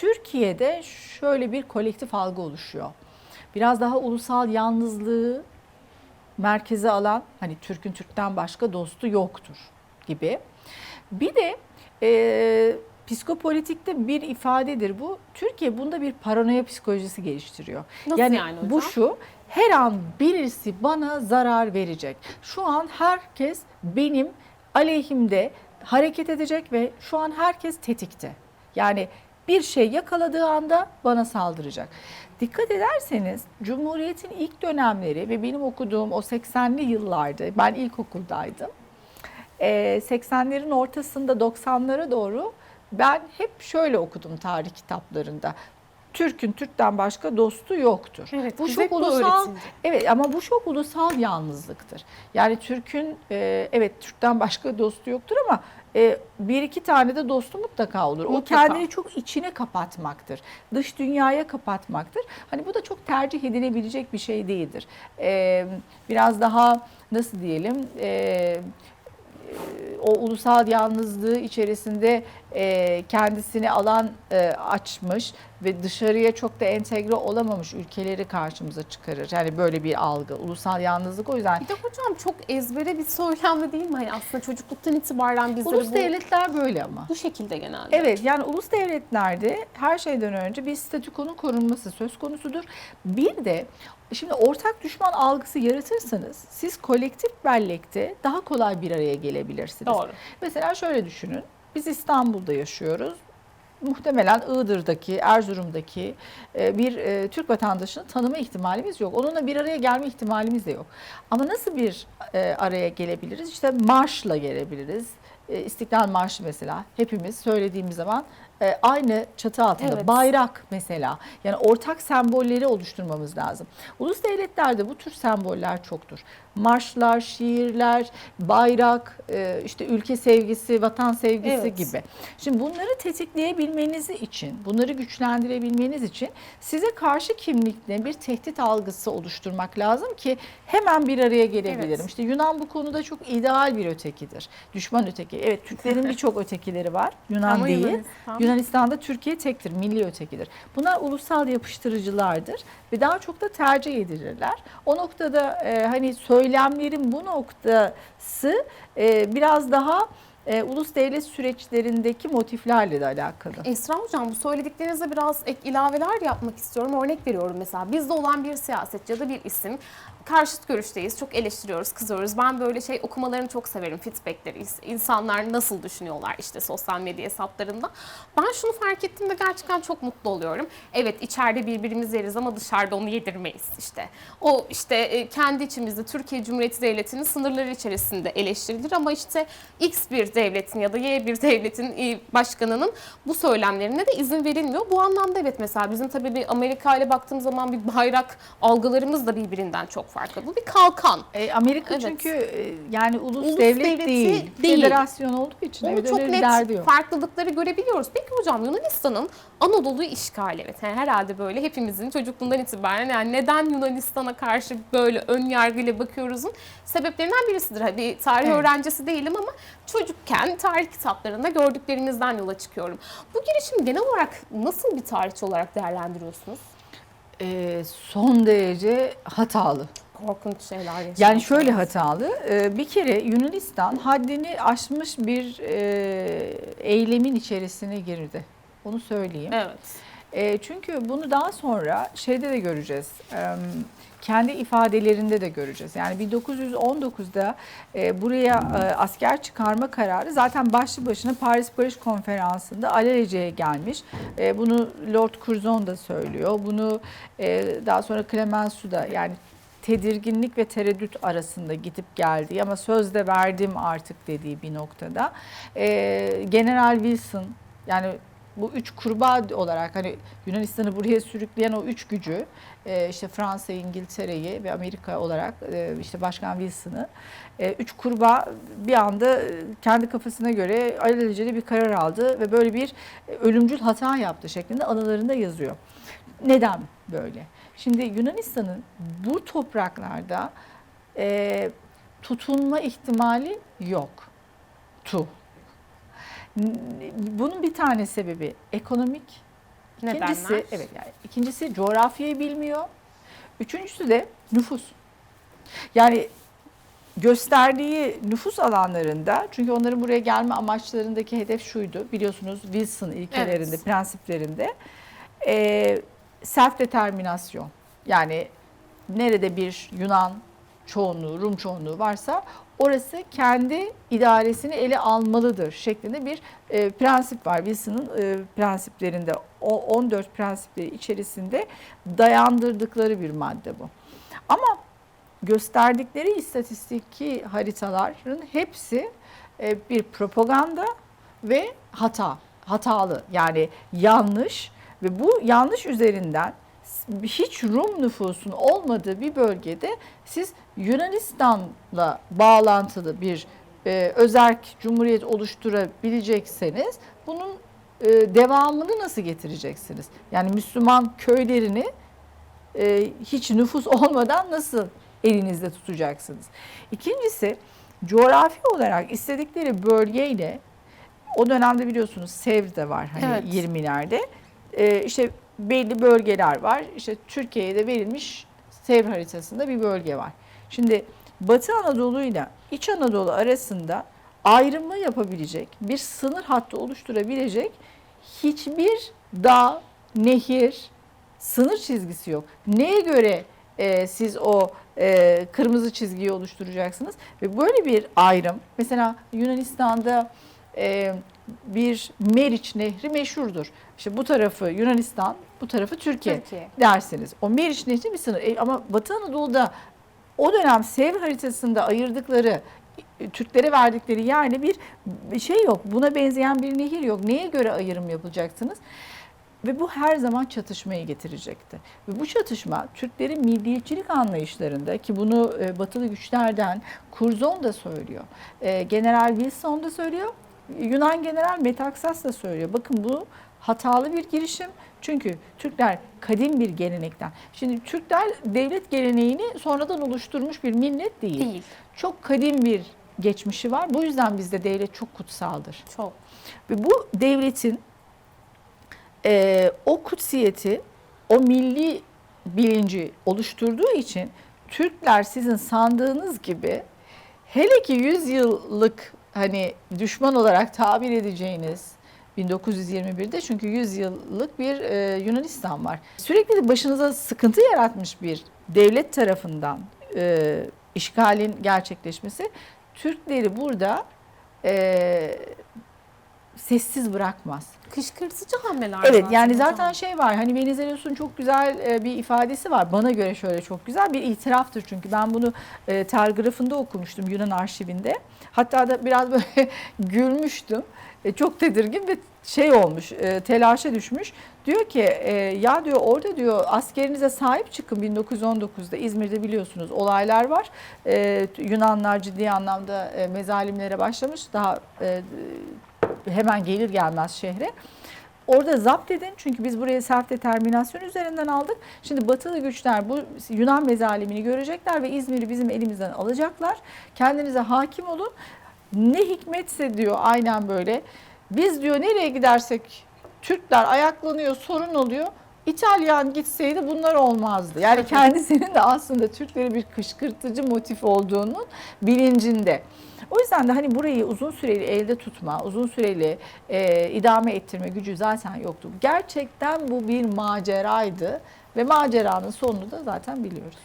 Türkiye'de şöyle bir kolektif algı oluşuyor. Biraz daha ulusal yalnızlığı merkeze alan hani Türk'ün Türk'ten başka dostu yoktur gibi. Bir de e, psikopolitikte bir ifadedir bu. Türkiye bunda bir paranoya psikolojisi geliştiriyor. Nasıl yani hocam? Bu şu her an birisi bana zarar verecek. Şu an herkes benim aleyhimde hareket edecek ve şu an herkes tetikte. Yani bir şey yakaladığı anda bana saldıracak. Dikkat ederseniz Cumhuriyet'in ilk dönemleri ve benim okuduğum o 80'li yıllarda ben ilkokuldaydım. Ee, 80'lerin ortasında 90'lara doğru ben hep şöyle okudum tarih kitaplarında. Türk'ün Türk'ten başka dostu yoktur. Evet, bu çok ulusal. öğretildi. Evet ama bu çok ulusal yalnızlıktır. Yani Türk'ün e, evet Türk'ten başka dostu yoktur ama e, bir iki tane de dostu mutlaka olur. O Mutlaka. kendini çok içine kapatmaktır. Dış dünyaya kapatmaktır. Hani bu da çok tercih edilebilecek bir şey değildir. E, biraz daha nasıl diyelim e, o ulusal yalnızlığı içerisinde e, kendisini alan e, açmış ve dışarıya çok da entegre olamamış ülkeleri karşımıza çıkarır. Yani böyle bir algı, ulusal yalnızlık o yüzden. Bir de hocam çok ezbere bir söylem değil mi? Hani aslında çocukluktan itibaren bizleri Ulus bu, devletler böyle ama. bu şekilde genelde. Evet yani ulus devletlerde her şeyden önce bir statükonun korunması söz konusudur. Bir de şimdi ortak düşman algısı yaratırsanız siz kolektif bellekte daha kolay bir araya gelebilirsiniz. Doğru. Mesela şöyle düşünün. Biz İstanbul'da yaşıyoruz. Muhtemelen Iğdır'daki, Erzurum'daki e, bir e, Türk vatandaşını tanıma ihtimalimiz yok. Onunla bir araya gelme ihtimalimiz de yok. Ama nasıl bir e, araya gelebiliriz? İşte marşla gelebiliriz. İstiklal Marşı mesela hepimiz söylediğimiz zaman e, aynı çatı altında Evet. bayrak mesela yani ortak sembolleri oluşturmamız lazım. Ulus devletlerde bu tür semboller çoktur. Marşlar, şiirler, bayrak, e, işte ülke sevgisi, vatan sevgisi Evet. gibi. Şimdi bunları tetikleyebilmeniz için, bunları güçlendirebilmeniz için size karşı kimlikle bir tehdit algısı oluşturmak lazım ki hemen bir araya gelebilirim. Evet. İşte Yunan bu konuda çok ideal bir ötekidir. Düşman öteki. Evet Türklerin birçok ötekileri var. Yunan Ama değil. Yunanistan- Yunanistan'da Türkiye tektir, milli ötekidir. Bunlar ulusal yapıştırıcılardır ve daha çok da tercih edilirler. O noktada e, hani söylemlerin bu noktası e, biraz daha e, ulus devlet süreçlerindeki motiflerle de alakalı. Esra Hocam bu söylediklerinize biraz ek ilaveler yapmak istiyorum. Örnek veriyorum mesela bizde olan bir siyasetçi ya da bir isim karşıt görüşteyiz. Çok eleştiriyoruz, kızıyoruz. Ben böyle şey okumalarını çok severim. Feedbackleri. İnsanlar nasıl düşünüyorlar işte sosyal medya hesaplarında. Ben şunu fark ettiğimde gerçekten çok mutlu oluyorum. Evet içeride birbirimiz yeriz ama dışarıda onu yedirmeyiz işte. O işte e, kendi içimizde Türkiye Cumhuriyeti Devleti'nin sınırları içerisinde eleştirilir ama işte X bir devletin ya da Y bir devletin başkanının bu söylemlerine de izin verilmiyor. Bu anlamda evet mesela bizim tabii bir Amerika ile baktığımız zaman bir bayrak algılarımız da birbirinden çok farklı. Bu bir kalkan. E, Amerika Evet. çünkü e, yani ulus, Ulus devlet devleti değil, değil. federasyon olduğu için Onu çok bir derdi net yok. farklılıkları görebiliyoruz. Peki hocam Yunanistan'ın Anadolu'yu işgali evet yani herhalde böyle hepimizin çocukluğundan itibaren yani neden Yunanistan'a karşı böyle ön yargıyla bakıyoruzun sebeplerinden birisidir. Hadi bir tarih Evet. öğrencisi değilim ama çocukken tarih kitaplarında gördüklerimizden yola çıkıyorum. Bu girişimi genel olarak nasıl bir tarihçi olarak değerlendiriyorsunuz? E, son derece hatalı. Korkunç şeyler yaşanıyor. Yani şöyle hatalı. e, Bir kere Yunanistan haddini aşmış bir e, eylemin içerisine girdi. Onu söyleyeyim. Evet. E, çünkü bunu daha sonra şeyde de göreceğiz. E, kendi ifadelerinde de göreceğiz. Yani 1919'da e, buraya e, asker çıkarma kararı zaten başlı başına Paris Barış Konferansı'nda alelaceye gelmiş. E, bunu Lord Curzon da söylüyor. Bunu e, daha sonra Clemenceau da yani tedirginlik ve tereddüt arasında gidip geldi ama sözde verdim artık dediği bir noktada. E, General Wilson yani bu üç kurbağa olarak hani Yunanistan'ı buraya sürükleyen o üç gücü e, işte Fransa, İngiltere'yi ve Amerika olarak e, işte Başkan Wilson'ı e, üç kurbağa bir anda kendi kafasına göre alelacele bir karar aldı ve böyle bir ölümcül hata yaptı şeklinde anılarında yazıyor. Neden böyle? Şimdi Yunanistan'ın bu topraklarda tutunma ihtimali yok. Tu. Bunun bir tane sebebi ekonomik, İkincisi, Nedenler? evet yani ikincisi coğrafyayı bilmiyor. Üçüncüsü de nüfus. Yani gösterdiği nüfus alanlarında çünkü onların buraya gelme amaçlarındaki hedef şuydu biliyorsunuz Wilson ilkelerinde, Evet. prensiplerinde e, self determinasyon yani nerede bir Yunan çoğunluğu, Rum çoğunluğu varsa orası kendi idaresini ele almalıdır şeklinde bir e, prensip var. Wilson'ın e, prensiplerinde o 14 prensipleri içerisinde dayandırdıkları bir madde bu. Ama gösterdikleri istatistiki haritaların hepsi e, bir propaganda ve hata, hatalı yani yanlış ve bu yanlış üzerinden hiç Rum nüfusun olmadığı bir bölgede siz Yunanistan'la bağlantılı bir e, özerk cumhuriyet oluşturabilecekseniz bunun e, devamını nasıl getireceksiniz? Yani Müslüman köylerini e, hiç nüfus olmadan nasıl elinizde tutacaksınız? İkincisi coğrafi olarak istedikleri bölgeyle o dönemde biliyorsunuz Sev de var hani Evet. 20'lerde. E, işte belli bölgeler var. İşte Türkiye'ye de verilmiş Sev haritasında bir bölge var. Şimdi Batı Anadolu ile İç Anadolu arasında ayrımı yapabilecek, bir sınır hattı oluşturabilecek hiçbir dağ, nehir, sınır çizgisi yok. Neye göre e, siz o e, kırmızı çizgiyi oluşturacaksınız? Ve böyle bir ayrım, mesela Yunanistan'da e, bir Meriç Nehri meşhurdur. İşte bu tarafı Yunanistan, bu tarafı Türkiye, Türkiye. dersiniz. O Meriç Nehri bir sınır. E, ama Batı Anadolu'da o dönem Sev haritasında ayırdıkları e, Türklere verdikleri yani bir, şey yok. Buna benzeyen bir nehir yok. Neye göre ayrım yapacaksınız? Ve bu her zaman çatışmayı getirecekti. Ve bu çatışma Türklerin milliyetçilik anlayışlarında ki bunu batılı güçlerden Curzon da söylüyor. General Wilson da söylüyor. Yunan General Metaxas da söylüyor. Bakın bu hatalı bir girişim. Çünkü Türkler kadim bir gelenekten. Şimdi Türkler devlet geleneğini sonradan oluşturmuş bir millet değil. Değil. Çok kadim bir geçmişi var. Bu yüzden bizde devlet çok kutsaldır. Çok. Ve bu devletin e, o kutsiyeti, o milli bilinci oluşturduğu için Türkler sizin sandığınız gibi hele ki 100 yıllık hani düşman olarak tabir edeceğiniz 1921'de çünkü 100 yıllık bir e, Yunanistan var. Sürekli de başınıza sıkıntı yaratmış bir devlet tarafından e, işgalin gerçekleşmesi Türkleri burada e, sessiz bırakmaz. Kışkırtıcı hamleler Evet yani hocam. zaten şey var hani Venizelos'un çok güzel e, bir ifadesi var. Bana göre şöyle çok güzel bir itiraftır çünkü ben bunu e, telgrafında okumuştum Yunan arşivinde. Hatta da biraz böyle gülmüştüm. E, çok tedirgin ve şey olmuş e, telaşa düşmüş. Diyor ki e, ya diyor orada diyor askerinize sahip çıkın 1919'da İzmir'de biliyorsunuz olaylar var. E, Yunanlar ciddi anlamda e, mezalimlere başlamış. Daha e, hemen gelir gelmez şehre. Orada zapt edin çünkü biz buraya self determinasyon üzerinden aldık. Şimdi batılı güçler bu Yunan mezalimini görecekler ve İzmir'i bizim elimizden alacaklar. Kendinize hakim olun. Ne hikmetse diyor aynen böyle. Biz diyor nereye gidersek Türkler ayaklanıyor, sorun oluyor. İtalyan gitseydi bunlar olmazdı. Yani kendisinin de aslında Türkleri bir kışkırtıcı motif olduğunun bilincinde. O yüzden de hani burayı uzun süreli elde tutma, uzun süreli e, idame ettirme gücü zaten yoktu. Gerçekten bu bir maceraydı ve maceranın sonunu da zaten biliyoruz.